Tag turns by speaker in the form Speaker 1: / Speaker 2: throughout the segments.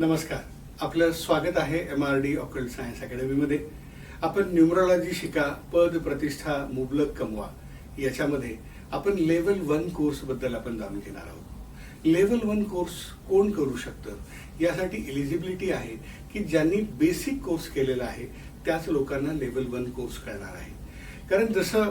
Speaker 1: नमस्कार. आपलं स्वागत आहे M R D occult science अकॅडमीमध्ये आपण न्युमरॉलॉजी शिका पद प्रतिष्ठा मुबलक कमवा याच्यामध्ये आपण लेवल वन कोर्सबद्दल आपण जाणून घेणार आहोत. लेवल वन कोर्स कोण करू शकतं? यासाठी एलिजिबिलिटी आहे की ज्यांनी बेसिक कोर्स केलेला आहे त्याच लोकांना लेवल वन कोर्स करणार आहे. कारण जसं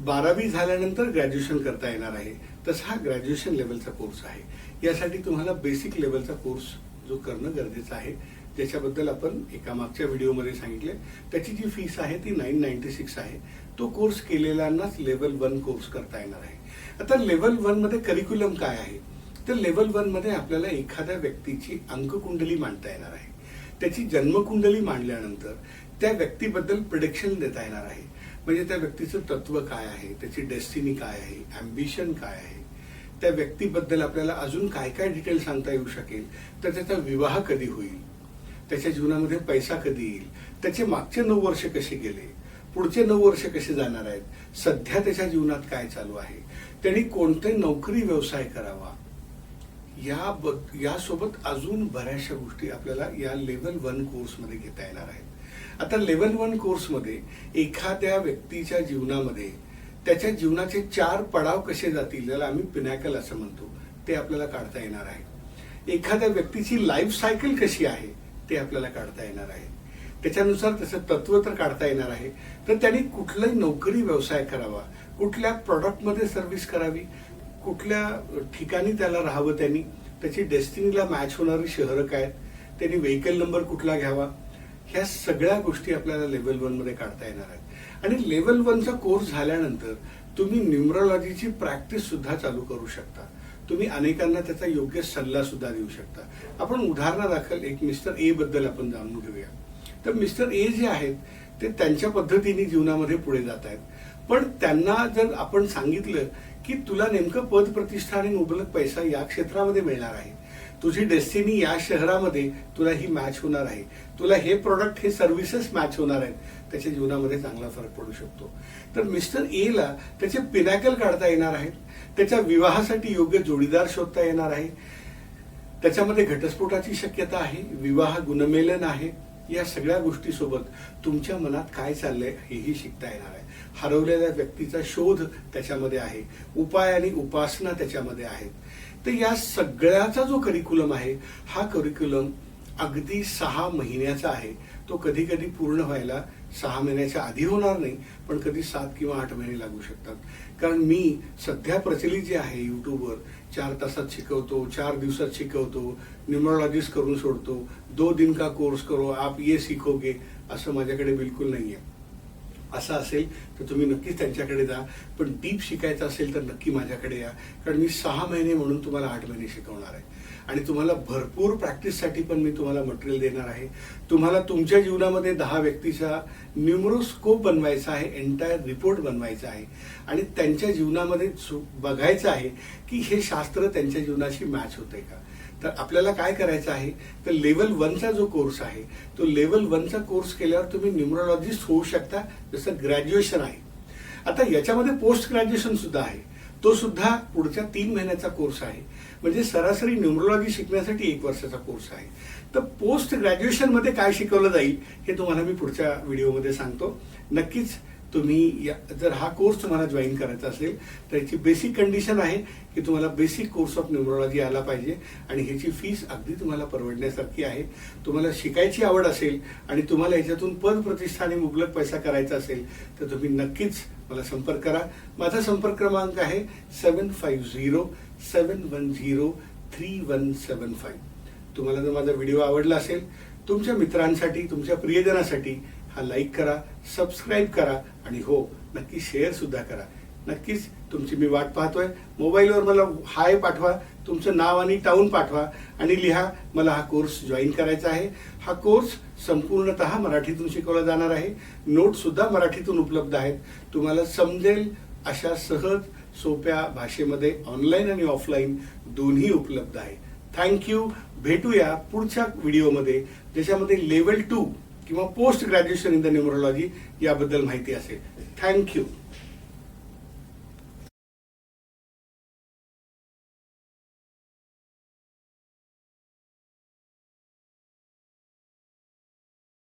Speaker 1: बारावी झाल्यानंतर ग्रॅज्युएशन करता येणार आहे तसा हा ग्रॅज्युएशन लेवलचा कोर्स आहे. यासाठी तुम्हाला बेसिक लेवलचा कोर्स जो करणं गरजेचं आहे ज्याच्याबद्दल आपण एका मागच्या व्हिडिओमध्ये सांगितले. त्याची जी फीस आहे ती नाईन नाईन्टी सिक्स आहे. तो कोर्स केलेल्यांनाच लेवल वन कोर्स करता येणार आहे. आता लेवल वनमध्ये करिक्युलम काय आहे? तर लेवल वनमध्ये आपल्याला एखाद्या व्यक्तीची अंककुंडली मांडता येणार आहे. त्याची जन्मकुंडली मांडल्यानंतर त्या व्यक्तीबद्दल प्रिडिक्शन देता येणार आहे. म्हणजे त्या व्यक्तीचं तत्व काय आहे? त्याची डेस्टिनी काय आहे? ॲम्बिशन काय आहे? त्या व्यक्तीबद्दल आपल्याला अजून काय काय डिटेल सांगता येऊ शकेल? तर त्याचा विवाह कधी होईल? त्याच्या जीवनामध्ये पैसा कधी येईल? त्याचे मागचे नऊ वर्ष कसे गेले? पुढचे नऊ वर्ष कसे जाणार आहेत? सध्या त्याच्या जीवनात काय चालू आहे? त्यांनी कोणते नोकरी व्यवसाय करावा. या ब यासोबत अजून बऱ्याचशा गोष्टी आपल्याला या लेवल वन कोर्समध्ये घेता येणार आहेत. आता लेवल वन कोर्समध्ये एखाद्या व्यक्तीच्या जीवनामध्ये त्याच्या जीवनाचे चार पडाव कसे जातील ज्याला आम्ही पिनॅकल असं म्हणतो. ते आपल्याला काढता येणार आहे. एखाद्या व्यक्तीची लाईफ सायकल कशी आहे ते आपल्याला काढता येणार आहे. त्याच्यानुसार त्याचं तत्व तर काढता येणार आहे. तर त्यांनी कुठलाही नोकरी व्यवसाय करावा. कुठल्या प्रॉडक्टमध्ये सर्व्हिस करावी. कुठल्या ठिकाणी त्याला राहावं त्यांनी. त्याची डेस्टिनीला मॅच होणारी शहरं काय त्यांनी व्हेकल नंबर कुठला घ्यावा. ह्या सगळ्या गोष्टी आपल्याला लेवल वनमध्ये काढता येणार आहेत. आणि लेवल वनचा कोर्स झाल्यानंतर तुम्ही न्युमरॉलॉजीची प्रॅक्टिस सुद्धा चालू करू शकता. तुम्ही अनेकांना त्याचा योग्य सल्ला सुद्धा देऊ शकता. आपण उदाहरणादाखल एक मिस्टर ए बद्दल आपण जाणून घेऊया. तर मिस्टर ए जे आहेत ते त्यांच्या पद्धतीने जीवनामध्ये पुढे जात आहेत. पण त्यांना जर आपण सांगितलं की तुला नेमकं पद प्रतिष्ठा आणि मुबलक पैसा या क्षेत्रामध्ये मिळणार आहे तुझी डेस्टिनी या शहरामध्ये तुला ही मॅच होणार आहे. तुला हे प्रोडक्ट हे सर्व्हिसेस मॅच होणार आहेत. त्याच्या जीवनामध्ये चांगला फरक पडू शकतो. तर मिस्टर ए ला त्याचे पिनॅकल काढता येणार आहेत. त्याच्या विवाहासाठी योग्य जोडीदार शोधता येणार आहे. त्याच्यामध्ये घटस्फोटाची शक्यता आहे. विवाह गुणमेलन आहे. या सगळ्या गोष्टीसोबत तुमच्या मनात काय चाललंय हेही शिकता येणार आहे. हरवलेल्या व्यक्तीचा शोध त्याच्यामध्ये आहे. उपाय आणि उपासना त्याच्यामध्ये आहेत. तर या सगळ्याचा जो करिक्युलम आहे हा करिक्युलम अगदी सहा महिन्याचा आहे. तो कधी कधी पूर्ण व्हायला सहा महिन्याच्या आधी होणार नाही पण कधी सात किंवा आठ महिने लागू शकतात. कारण मी सध्या प्रचलित जे आहे यूट्यूबवर चार तासात शिकवतो चार दिवसात शिकवतो न्यूमरोलॉजिस्ट करून सोडतो दो दिन का कोर्स करो आप ये सीखोगे असं माझ्याकडे बिलकुल नाही आहे असं असेल तर तुम्ही नक्कीच त्यांच्याकडे जा. पण डीप शिकायचं असेल तर नक्की माझ्याकडे या. कारण मी सहा महिने म्हणून तुम्हाला आठ महिने शिकवणार आहे. आणि तुम्हाला भरपूर प्रॅक्टिससाठी पण मी तुम्हाला मटेरियल देणार आहे. तुम्हाला तुमच्या जीवनामध्ये दहा व्यक्तीचा न्युमरोस्कोप बनवायचा आहे एंटायर रिपोर्ट बनवायचा आहे. आणि त्यांच्या जीवनामध्ये सु- बघायचं आहे की हे शास्त्र त्यांच्या जीवनाशी मॅच होतंय का? तर आपल्याला काय करायचं आहे? तर लेवल वनचा जो कोर्स आहे तो लेवल वनचा कोर्स केल्यावर तुम्ही न्यूमरोलॉजिस्ट होऊ शकता जसं ग्रॅज्युएशन आहे. आता याच्यामध्ये पोस्ट ग्रॅज्युएशन सुद्धा आहे. तो सुद्धा पुढच्या तीन महिन्याचा कोर्स आहे. म्हणजे सरासरी न्यूमरोलॉजी शिकण्यासाठी एक वर्षाचा कोर्स आहे. तर पोस्ट ग्रॅज्युएशनमध्ये काय शिकवलं जाईल हे तुम्हाला मी पुढच्या व्हिडिओमध्ये सांगतो. नक्कीच तुम्ही या- जर हा कोर्स तुम्हाला जॉईन करायचा असेल तर याची बेसिक कंडिशन आहे की तुम्हाला बेसिक कोर्स ऑफ न्यूमरोलॉजी आला पाहिजे आणि ह्याची फीस अगदी तुम्हाला परवडण्यासारखी आहे. तुम्हाला शिकायची आवड असेल आणि तुम्हाला याच्यातून पद प्रतिष्ठा आणि मुबलक पैसा करायचा असेल तर तुम्ही नक्कीच मला संपर्क करा. माझा संपर्क क्रमांक आहे seven five zero seven one zero three one seven five तुम्हाला जर माझा व्हिडिओ आवडला असेल तुमच्या मित्रांसाठी तुमच्या प्रियजनासाठी हा लाईक करा सबस्क्राईब करा आणि हो नक्की शेअर सुद्धा करा. नक्कीच तुमची मी वाट पाहतोय. मोबाईलवर मला हाय पाठवा तुमचं नाव आणि टाऊन पाठवा आणि लिहा मला हा कोर्स जॉईन करायचा आहे. हा कोर्स संपूर्णतः मराठीतून शिकवला जाणार आहे. नोट सुद्धा मराठीतून उपलब्ध आहेत. तुम्हाला समजेल अशा सहज सोप्या भाषेमध्ये ऑनलाईन आणि ऑफलाईन दोन्ही उपलब्ध आहे. थँक्यू भेटूया पुढच्या व्हिडिओमध्ये ज्याच्यामध्ये लेवल टू किंवा post graduation in the numerology याबद्दल माहिती असेल. थँक्यू